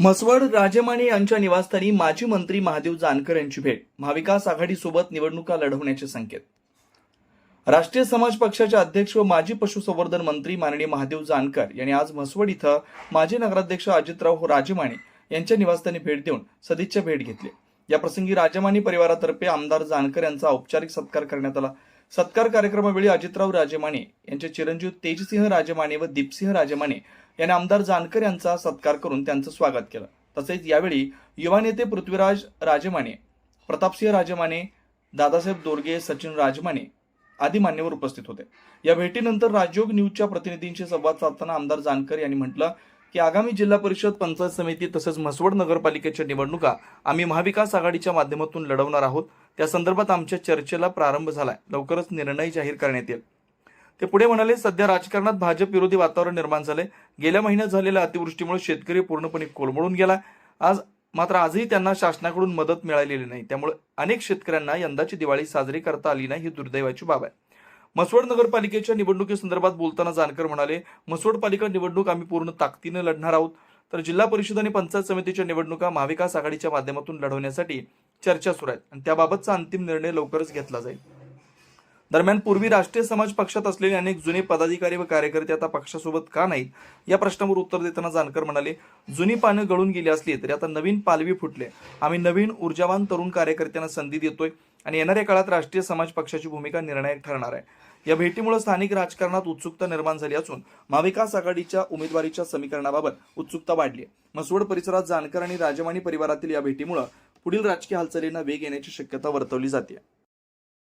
म्हसवड राजमाने यांच्या निवासस्थानी माजी मंत्री महादेव जानकर यांची भेट. महाविकास आघाडीसोबत निवडणुका लढवण्याचे संकेत. राष्ट्रीय समाज पक्षाचे अध्यक्ष व माजी पशुसंवर्धन मंत्री माननीय महादेव जानकर यांनी आज म्हसवड इथं माजी नगराध्यक्ष अजितराव राजमाने यांच्या निवासस्थानी भेट देऊन सदिच्छा भेट घेतली. याप्रसंगी राजमाने परिवारातर्फे आमदार जानकर यांचा औपचारिक सत्कार करण्यात आला. सत्कार कार्यक्रमावेळी अजितराव राजमाने यांचे चिरंजीव तेजसिंह राजमाने व दीपसिंह राजमाने यांनी आमदार जानकर यांचा सत्कार करून त्यांचं स्वागत केलं. तसेच यावेळी युवा नेते पृथ्वीराज राजमाने प्रतापसिंह राजमाने दादासाहेब दोरगे सचिन राजमाने आदी मान्यवर उपस्थित होते. या भेटीनंतर राजयोग न्यूजच्या प्रतिनिधींशी संवाद साधताना आमदार जानकर यांनी म्हटलं की आगामी जिल्हा परिषद पंचायत समिती तसेच म्हसवड नगरपालिकेच्या निवडणुका आम्ही महाविकास आघाडीच्या माध्यमातून लढवणार आहोत. त्या संदर्भात आमच्या चर्चेला प्रारंभ झालाय. लवकरच निर्णय जाहीर करण्यात येईल. ते पुढे म्हणाले सध्या राजकारणात भाजप विरोधी वातावरण निर्माण झाले गेल्या महिन्यात झालेल्या अतिवृष्टीमुळे शेतकरी पूर्णपणे कोलमडून गेला. आज मात्र आजही त्यांना शासनाकडून मदत मिळालेली नाही. त्यामुळे अनेक शेतकऱ्यांना यंदाची दिवाळी साजरी करता आली नाही ही दुर्दैवाची बाब आहे. म्हसवड नगरपालिकेच्या निवडणुकीसंदर्भात बोलताना जानकर म्हणाले मसवड पालिका निवडणूक आम्ही पूर्ण ताकदीने लढणार आहोत. तर जिल्हा परिषद आणि पंचायत समितीच्या निवडणुका महाविकास आघाडीच्या माध्यमातून लढवण्यासाठी चर्चा सुरू आहेत. आणि त्याबाबतचा अंतिम निर्णय लवकरच घेतला जाईल. दरम्यान पूर्वी राष्ट्रीय समाज पक्षात असलेले अनेक जुने पदाधिकारी व कार्यकर्ते आता पक्षासोबत का नाहीत? या प्रश्नावर उत्तर देताना जानकर म्हणाले जुनी पानं गळून गेली असली तरी आता नवीन पालवी फुटले. आम्ही नवीन ऊर्जावान तरुण कार्यकर्त्यांना संधी देतोय आणि येणाऱ्या काळात राष्ट्रीय समाज पक्षाची भूमिका निर्णायक ठरणार आहे. या भेटीमुळे स्थानिक राजकारणात उत्सुकता निर्माण झाली असून महाविकास आघाडीच्या उमेदवारीच्या समीकरणाबाबत उत्सुकता वाढली आहे. मसवड परिसरात जानकर आणि राजमाणी परिवारातील या भेटीमुळे पुढील राजकीय हालचालींना वेग येण्याची शक्यता वर्तवली जाते.